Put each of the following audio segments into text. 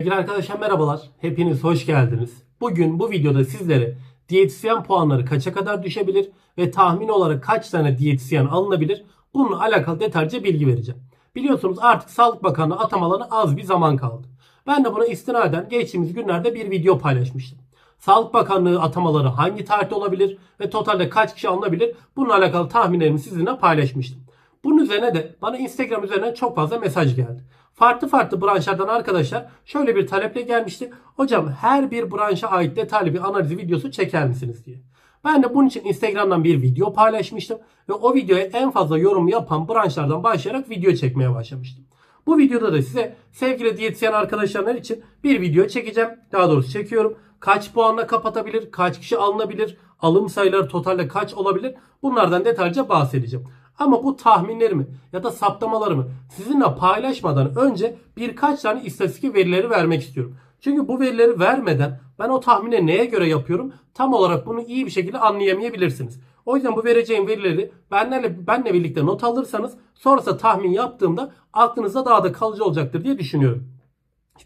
Sevgili arkadaşlar merhabalar. Hepiniz hoş geldiniz. Bugün bu videoda sizlere diyetisyen puanları kaça kadar düşebilir ve tahmin olarak kaç tane diyetisyen alınabilir bununla alakalı detaylıca bilgi vereceğim. Biliyorsunuz artık Sağlık Bakanlığı atamalarına az bir zaman kaldı. Ben de buna istinaden geçtiğimiz günlerde bir video paylaşmıştım. Sağlık Bakanlığı atamaları hangi tarihte olabilir ve totalde kaç kişi alınabilir bununla alakalı tahminlerimi sizinle paylaşmıştım. Bunun üzerine de bana Instagram üzerinden çok fazla mesaj geldi. Farklı farklı branşlardan arkadaşlar şöyle bir taleple gelmişti. Hocam her bir branşa ait detaylı bir analiz videosu çeker misiniz diye. Ben de bunun için Instagram'dan bir video paylaşmıştım. Ve o videoya en fazla yorum yapan branşlardan başlayarak video çekmeye başlamıştım. Bu videoda da size sevgili diyetisyen arkadaşlarım için bir video çekeceğim. Daha doğrusu çekiyorum. Kaç puanla kapatabilir, kaç kişi alınabilir, alım sayıları totalde kaç olabilir bunlardan detaylıca bahsedeceğim. Ama bu tahminlerimi ya da saptamalarımı sizinle paylaşmadan önce birkaç tane istatistik verileri vermek istiyorum. Çünkü bu verileri vermeden ben o tahmini neye göre yapıyorum tam olarak bunu iyi bir şekilde anlayamayabilirsiniz. O yüzden bu vereceğim verileri benlerle, benle birlikte not alırsanız sonrasında tahmin yaptığımda aklınızda daha da kalıcı olacaktır diye düşünüyorum.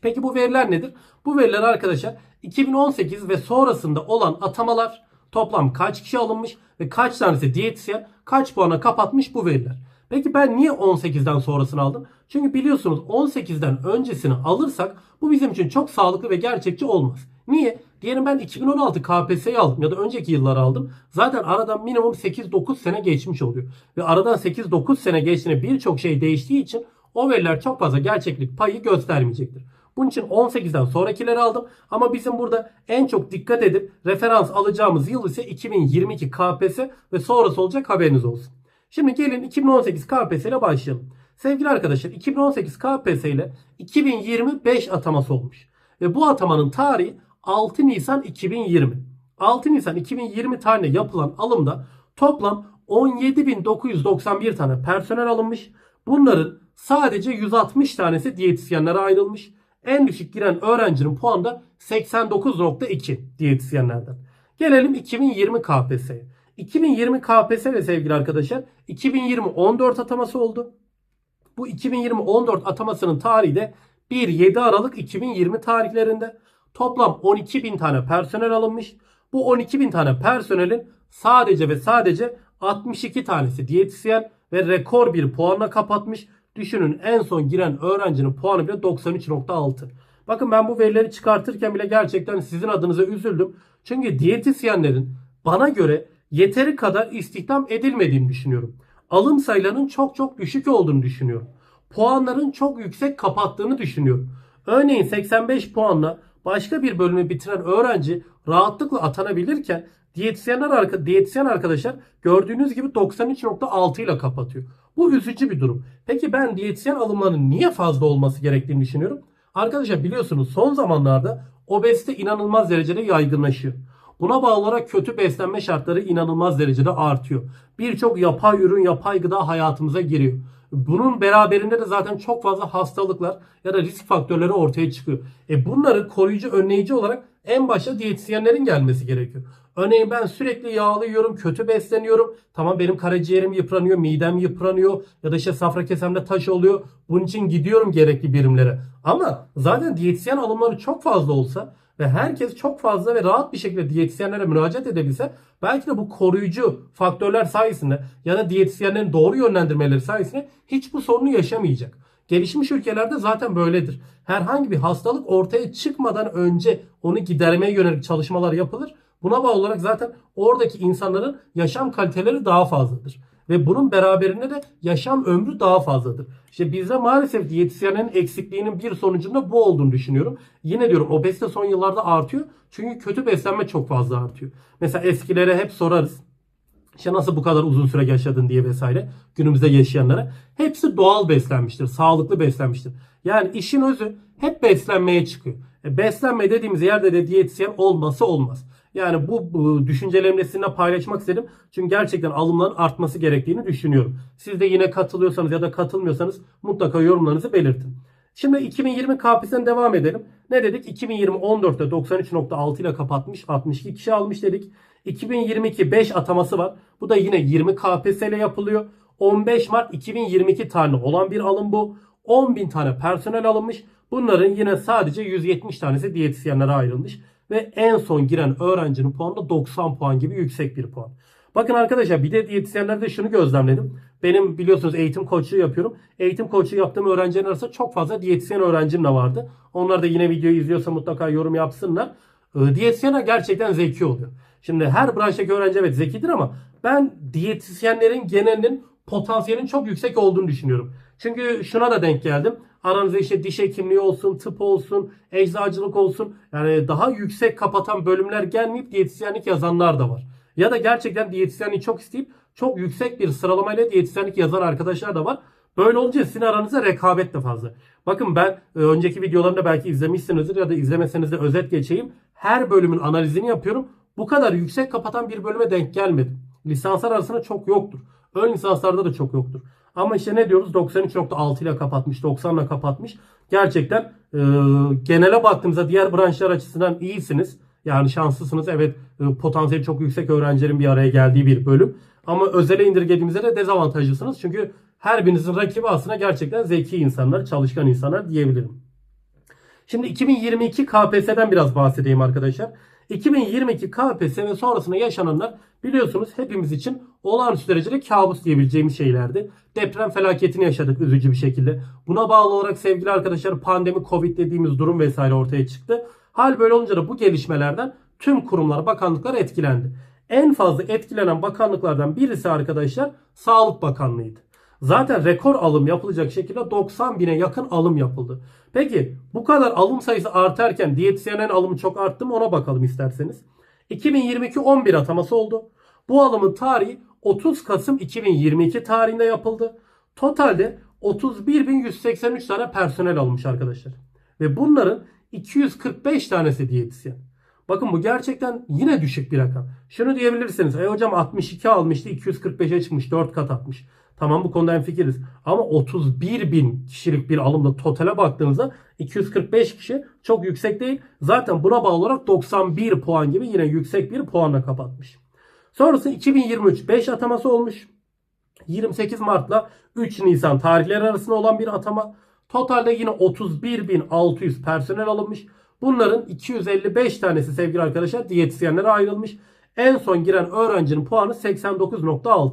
Peki bu veriler nedir? Bu veriler arkadaşlar 2018 ve sonrasında olan atamalar toplam kaç kişi alınmış ve kaç tanesi diyetisyen kaç puana kapatmış bu veriler. Peki ben niye 18'den sonrasını aldım? Çünkü biliyorsunuz 18'den öncesini alırsak bu bizim için çok sağlıklı ve gerçekçi olmaz. Niye? Diyelim ben 2016 KPSS'yi aldım ya da önceki yılları aldım. Zaten aradan minimum 8-9 sene geçmiş oluyor. Ve aradan 8-9 sene geçtiğinde birçok şey değiştiği için o veriler çok fazla gerçeklik payı göstermeyecektir. Bunun için 18'den sonrakileri aldım. Ama bizim burada en çok dikkat edip referans alacağımız yıl ise 2022 KPSS ve sonrası olacak haberiniz olsun. Şimdi gelin 2018 KPSS ile başlayalım. Sevgili arkadaşlar 2018 KPSS ile 2025 ataması olmuş. Ve bu atamanın tarihi 6 Nisan 2020. 6 Nisan 2020 tarihinde yapılan alımda toplam 17.991 tane personel alınmış. Bunların sadece 160 tanesi diyetisyenlere ayrılmış. En düşük giren öğrencinin puanı da 89.2 diyetisyenlerden. Gelelim 2020 KPSS'ye. 2020 KPSS ve sevgili arkadaşlar 2020 14 ataması oldu. Bu 2020 14 atamasının tarihi de 1-7 Aralık 2020 tarihlerinde toplam 12 bin tane personel alınmış. Bu 12 bin tane personelin sadece ve sadece 62 tanesi diyetisyen ve rekor bir puanla kapatmış. Düşünün en son giren öğrencinin puanı bile 93.6. Bakın ben bu verileri çıkartırken bile gerçekten sizin adınıza üzüldüm. Çünkü diyetisyenlerin bana göre yeteri kadar istihdam edilmediğini düşünüyorum. Alım sayılarının çok çok düşük olduğunu düşünüyorum. Puanların çok yüksek kapattığını düşünüyorum. Örneğin 85 puanla başka bir bölümü bitiren öğrenci rahatlıkla atanabilirken diyetisyenler diyetisyen arkadaşlar gördüğünüz gibi 93.6 ile kapatıyor. Bu üzücü bir durum. Peki ben diyetisyen alımlarının niye fazla olması gerektiğini düşünüyorum. Arkadaşlar biliyorsunuz son zamanlarda obezite inanılmaz derecede yaygınlaşıyor. Buna bağlı olarak kötü beslenme şartları inanılmaz derecede artıyor. Birçok yapay ürün, yapay gıda hayatımıza giriyor. Bunun beraberinde de zaten çok fazla hastalıklar ya da risk faktörleri ortaya çıkıyor. E bunları koruyucu, önleyici olarak en başta diyetisyenlerin gelmesi gerekiyor. Örneğin ben sürekli yağlı yiyorum, kötü besleniyorum. Tamam benim karaciğerim yıpranıyor, midem yıpranıyor ya da işte safra kesemde taş oluyor. Bunun için gidiyorum gerekli birimlere. Ama zaten diyetisyen alımları çok fazla olsa ve herkes çok fazla ve rahat bir şekilde diyetisyenlere müracaat edebilse belki de bu koruyucu faktörler sayesinde ya da diyetisyenlerin doğru yönlendirmeleri sayesinde hiç bu sorunu yaşamayacak. Gelişmiş ülkelerde zaten böyledir. Herhangi bir hastalık ortaya çıkmadan önce onu gidermeye yönelik çalışmalar yapılır. Buna bağlı olarak zaten oradaki insanların yaşam kaliteleri daha fazladır. Ve bunun beraberinde de yaşam ömrü daha fazladır. İşte bizde maalesef diyetisyenlerin eksikliğinin bir sonucunda bu olduğunu düşünüyorum. Yine diyorum obezite son yıllarda artıyor. Çünkü kötü beslenme çok fazla artıyor. Mesela eskilere hep sorarız. İşte nasıl bu kadar uzun süre yaşadın diye vesaire günümüzde yaşayanlara. Hepsi doğal beslenmiştir, sağlıklı beslenmiştir. Yani işin özü hep beslenmeye çıkıyor. E beslenme dediğimiz yerde de diyetisyen olması olmaz. Yani bu, bu düşüncelerimi sizinle paylaşmak istedim. Çünkü gerçekten alımların artması gerektiğini düşünüyorum. Siz de yine katılıyorsanız ya da katılmıyorsanız mutlaka yorumlarınızı belirtin. Şimdi 2020 KPSS'den devam edelim. Ne dedik? 2020 14'te 93.6 ile kapatmış. 62 kişi almış dedik. 2022 5 ataması var. Bu da yine 20 KPSS ile yapılıyor. 15 Mart 2022 tarihinde olan bir alım bu. 10.000 tane personel alınmış. Bunların yine sadece 170 tanesi diyetisyenlere ayrılmış. Ve en son giren öğrencinin puanı da 90 puan gibi yüksek bir puan. Bakın arkadaşlar bir de diyetisyenlerde şunu gözlemledim. Benim biliyorsunuz eğitim koçluğu yapıyorum. Eğitim koçluğu yaptığım öğrencilerin arasında çok fazla diyetisyen öğrencim de vardı. Onlar da yine videoyu izliyorsa mutlaka yorum yapsınlar. Ee, Diyetisyenler gerçekten zeki oluyor. Şimdi her branştaki öğrenci evet zekidir ama ben diyetisyenlerin genelinin potansiyelin çok yüksek olduğunu düşünüyorum. Çünkü şuna da denk geldim. Aranızda işte diş hekimliği olsun, tıp olsun, eczacılık olsun. Yani daha yüksek kapatan bölümler gelmeyip diyetisyenlik yazanlar da var. Ya da gerçekten diyetisyenliği çok isteyip çok yüksek bir sıralamayla diyetisyenlik yazan arkadaşlar da var. Böyle olunca sizin aranızda rekabet de fazla. Bakın ben e, önceki videolarımda belki izlemişsinizdir ya da izlemeseniz de özet geçeyim. Her bölümün analizini yapıyorum. Bu kadar yüksek kapatan bir bölüme denk gelmedim. Lisanslar arasında çok yoktur. Ön lisanslarda da çok yoktur. Ama işte ne diyoruz 93.6 ile kapatmış, 90 ile kapatmış. Gerçekten e, genele baktığımızda diğer branşlar açısından iyisiniz. Yani şanslısınız. Evet e, potansiyeli çok yüksek öğrencilerin bir araya geldiği bir bölüm. Ama özele indirgediğimizde de dezavantajlısınız. Çünkü her birinizin rakibi aslında gerçekten zeki insanlar, çalışkan insanlar diyebilirim. Şimdi 2022 KPSS'den biraz bahsedeyim arkadaşlar. 2022 KPSS ve sonrasında yaşananlar biliyorsunuz hepimiz için olağanüstü derecede kabus diyebileceğimiz şeylerdi. Deprem felaketini yaşadık üzücü bir şekilde. Buna bağlı olarak sevgili arkadaşlar pandemi, covid dediğimiz durum vesaire ortaya çıktı. Hal böyle olunca da bu gelişmelerden tüm kurumlar, bakanlıklar etkilendi. En fazla etkilenen bakanlıklardan birisi arkadaşlar Sağlık Bakanlığı'ydı. Zaten rekor alım yapılacak şekilde 90 bine yakın alım yapıldı. Peki bu kadar alım sayısı artarken diyetisyenin alımı çok arttı mı ona bakalım isterseniz. 2022 11 ataması oldu. Bu alımın tarihi 30 Kasım 2022 tarihinde yapıldı. Totalde 31.183 tane personel almış arkadaşlar. Ve bunların 245 tanesi diyetisyen. Bakın bu gerçekten yine düşük bir rakam. Şunu diyebilirsiniz. E hocam 62 almıştı 245'e çıkmış 4 kat atmış. Tamam bu konuda fikiriz. Ama 31 bin kişilik bir alımda totale baktığınızda 245 kişi çok yüksek değil. Zaten buna bağlı olarak 91 puan gibi yine yüksek bir puanla kapatmış. Sonrası 2023 5 ataması olmuş. 28 Mart'la 3 Nisan tarihleri arasında olan bir atama. Totalde yine 31.600 personel alınmış. Bunların 255 tanesi sevgili arkadaşlar diyetisyenlere ayrılmış. En son giren öğrencinin puanı 89.6.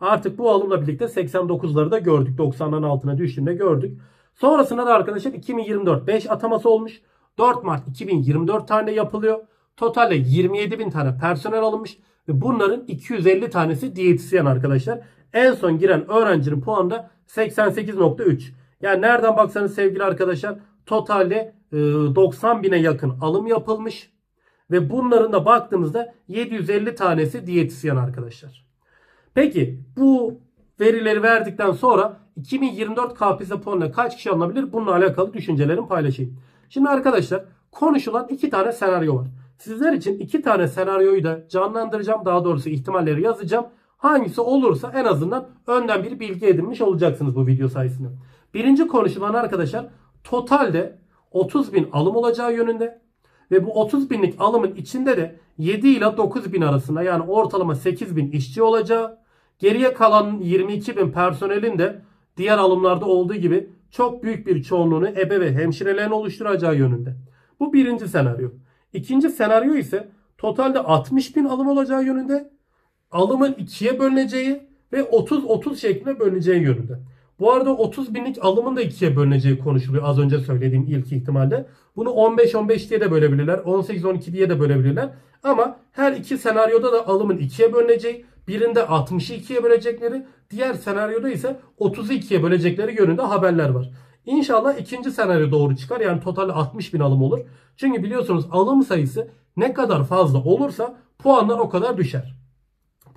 Artık bu alımla birlikte 89'ları da gördük. 90'ların altına düştüğünde gördük. Sonrasında da arkadaşlar 2024 5 ataması olmuş. 4 Mart 2024 tane yapılıyor. Totalde 27 bin tane personel alınmış. Ve bunların 250 tanesi diyetisyen arkadaşlar. En son giren öğrencinin puanı da 88.3. Yani nereden baksanız sevgili arkadaşlar totalde 90 bine yakın alım yapılmış. Ve bunların da baktığımızda 750 tanesi diyetisyen arkadaşlar. Peki bu verileri verdikten sonra 2024 KPSS puanına kaç kişi alınabilir? Bununla alakalı düşüncelerimi paylaşayım. Şimdi arkadaşlar konuşulan iki tane senaryo var. Sizler için iki tane senaryoyu da canlandıracağım. Daha doğrusu ihtimalleri yazacağım. Hangisi olursa en azından önden bir bilgi edinmiş olacaksınız bu video sayesinde. Birinci konuşulan arkadaşlar totalde 30 bin alım olacağı yönünde. Ve bu 30 binlik alımın içinde de 7 ile 9 bin arasında yani ortalama 8 bin işçi olacağı. Geriye kalan 22 bin personelin de diğer alımlarda olduğu gibi çok büyük bir çoğunluğunu ebe ve hemşirelerin oluşturacağı yönünde. Bu birinci senaryo. İkinci senaryo ise totalde 60 bin alım olacağı yönünde. Alımın ikiye bölüneceği ve 30-30 şeklinde bölüneceği yönünde. Bu arada 30 binlik alımın da ikiye bölüneceği konuşuluyor az önce söylediğim ilk ihtimalde. Bunu 15-15 diye de bölebilirler. 18-12 diye de bölebilirler. Ama her iki senaryoda da alımın ikiye bölüneceği, birinde 60'ı ikiye bölecekleri, diğer senaryoda ise 30'u ikiye bölecekleri yönünde haberler var. İnşallah ikinci senaryo doğru çıkar. Yani total 60 bin alım olur. Çünkü biliyorsunuz alım sayısı ne kadar fazla olursa puanlar o kadar düşer.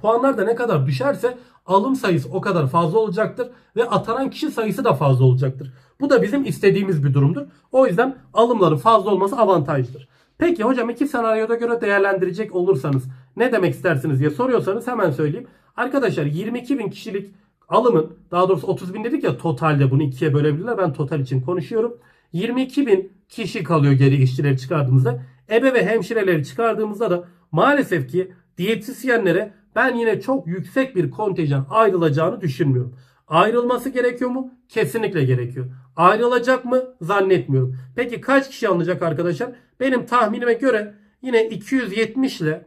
Puanlar da ne kadar düşerse alım sayısı o kadar fazla olacaktır ve atanan kişi sayısı da fazla olacaktır. Bu da bizim istediğimiz bir durumdur. O yüzden alımların fazla olması avantajdır. Peki hocam iki senaryoda göre değerlendirecek olursanız ne demek istersiniz diye soruyorsanız hemen söyleyeyim. Arkadaşlar 22 bin kişilik alımın daha doğrusu 30 bin dedik ya totalde bunu ikiye bölebilirler. Ben total için konuşuyorum. 22 bin kişi kalıyor geri işçileri çıkardığımızda. Ebe ve hemşireleri çıkardığımızda da maalesef ki diyetisyenlere ben yine çok yüksek bir kontenjan ayrılacağını düşünmüyorum. Ayrılması gerekiyor mu? Kesinlikle gerekiyor. Ayrılacak mı? Zannetmiyorum. Peki kaç kişi alınacak arkadaşlar? Benim tahminime göre yine 270 ile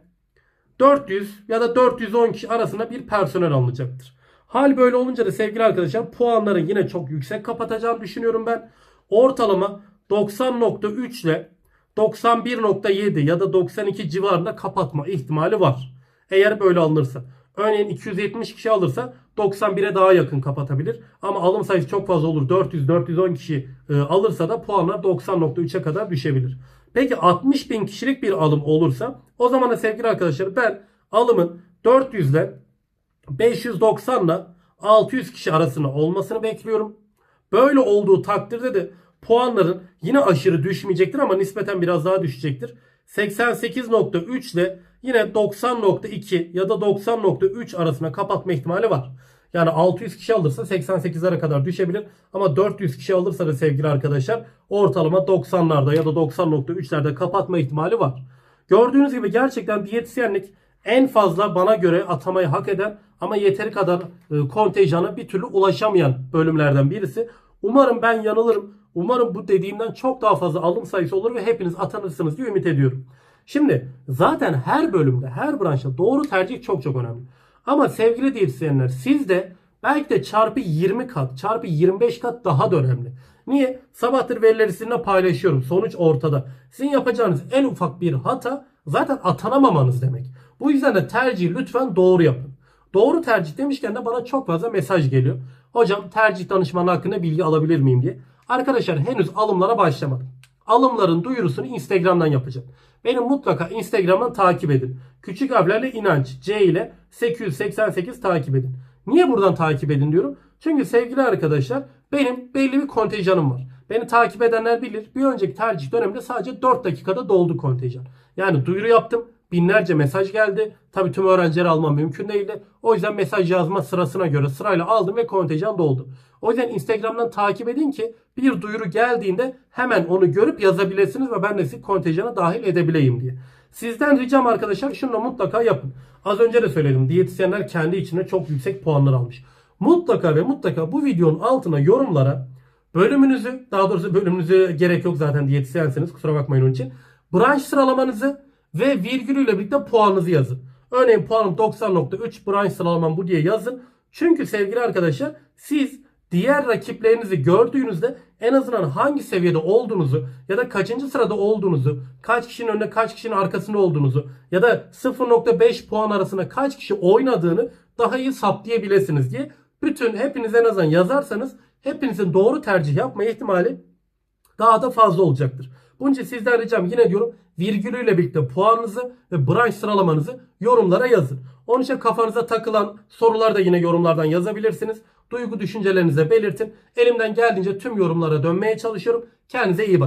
400 ya da 410 kişi arasında bir personel alınacaktır. Hal böyle olunca da sevgili arkadaşlar puanları yine çok yüksek kapatacağını düşünüyorum ben. Ortalama 90.3 ile 91.7 ya da 92 civarında kapatma ihtimali var. Eğer böyle alınırsa. Örneğin 270 kişi alırsa 91'e daha yakın kapatabilir. Ama alım sayısı çok fazla olur. 400-410 kişi e, alırsa da puanlar 90.3'e kadar düşebilir. Peki 60 bin kişilik bir alım olursa o zaman da sevgili arkadaşlar ben alımın 400 ile 590 ile 600 kişi arasında olmasını bekliyorum. Böyle olduğu takdirde de puanların yine aşırı düşmeyecektir ama nispeten biraz daha düşecektir. 88.3 ile yine 90.2 ya da 90.3 arasında kapatma ihtimali var. Yani 600 kişi alırsa 88'lere kadar düşebilir. Ama 400 kişi alırsa da sevgili arkadaşlar ortalama 90'larda ya da 90.3'lerde kapatma ihtimali var. Gördüğünüz gibi gerçekten diyetisyenlik en fazla bana göre atamayı hak eden ama yeteri kadar e, kontenjana bir türlü ulaşamayan bölümlerden birisi. Umarım ben yanılırım. Umarım bu dediğimden çok daha fazla alım sayısı olur ve hepiniz atanırsınız diye ümit ediyorum. Şimdi zaten her bölümde, her branşta doğru tercih çok çok önemli. Ama sevgili diyetisyenler siz de belki de çarpı 20 kat, çarpı 25 kat daha da önemli. Niye? Sabahtır verileri sizinle paylaşıyorum. Sonuç ortada. Sizin yapacağınız en ufak bir hata zaten atanamamanız demek. Bu yüzden de tercihi lütfen doğru yapın. Doğru tercih demişken de bana çok fazla mesaj geliyor. Hocam tercih danışmanı hakkında bilgi alabilir miyim diye. Arkadaşlar henüz alımlara başlamadım. Alımların duyurusunu Instagram'dan yapacağım. Beni mutlaka Instagram'dan takip edin. Küçük harflerle inanç C ile 888 takip edin. Niye buradan takip edin diyorum? Çünkü sevgili arkadaşlar benim belli bir kontenjanım var. Beni takip edenler bilir. Bir önceki tercih döneminde sadece 4 dakikada doldu kontenjan. Yani duyuru yaptım. Binlerce mesaj geldi. Tabii tüm öğrencileri almam mümkün değildi. O yüzden mesaj yazma sırasına göre sırayla aldım ve kontenjan doldu. O yüzden Instagram'dan takip edin ki bir duyuru geldiğinde hemen onu görüp yazabilirsiniz ve ben de sizi kontenjana dahil edebileyim diye. Sizden ricam arkadaşlar şunu da mutlaka yapın. Az önce de söyledim. Diyetisyenler kendi içine çok yüksek puanlar almış. Mutlaka ve mutlaka bu videonun altına yorumlara bölümünüzü daha doğrusu bölümünüzü gerek yok zaten diyetisyenseniz kusura bakmayın onun için. Branş sıralamanızı ve virgülüyle birlikte puanınızı yazın. Örneğin puanım 90.3 branş sıralamam bu diye yazın. Çünkü sevgili arkadaşlar siz diğer rakiplerinizi gördüğünüzde en azından hangi seviyede olduğunuzu ya da kaçıncı sırada olduğunuzu, kaç kişinin önünde kaç kişinin arkasında olduğunuzu ya da 0.5 puan arasında kaç kişi oynadığını daha iyi saptayabilirsiniz diye bütün hepiniz en azından yazarsanız hepinizin doğru tercih yapma ihtimali daha da fazla olacaktır. Bunun için sizden ricam yine diyorum virgülüyle birlikte puanınızı ve branş sıralamanızı yorumlara yazın. Onun için kafanıza takılan sorular da yine yorumlardan yazabilirsiniz. Duygu düşüncelerinizi belirtin. Elimden geldiğince tüm yorumlara dönmeye çalışıyorum. Kendinize iyi bakın.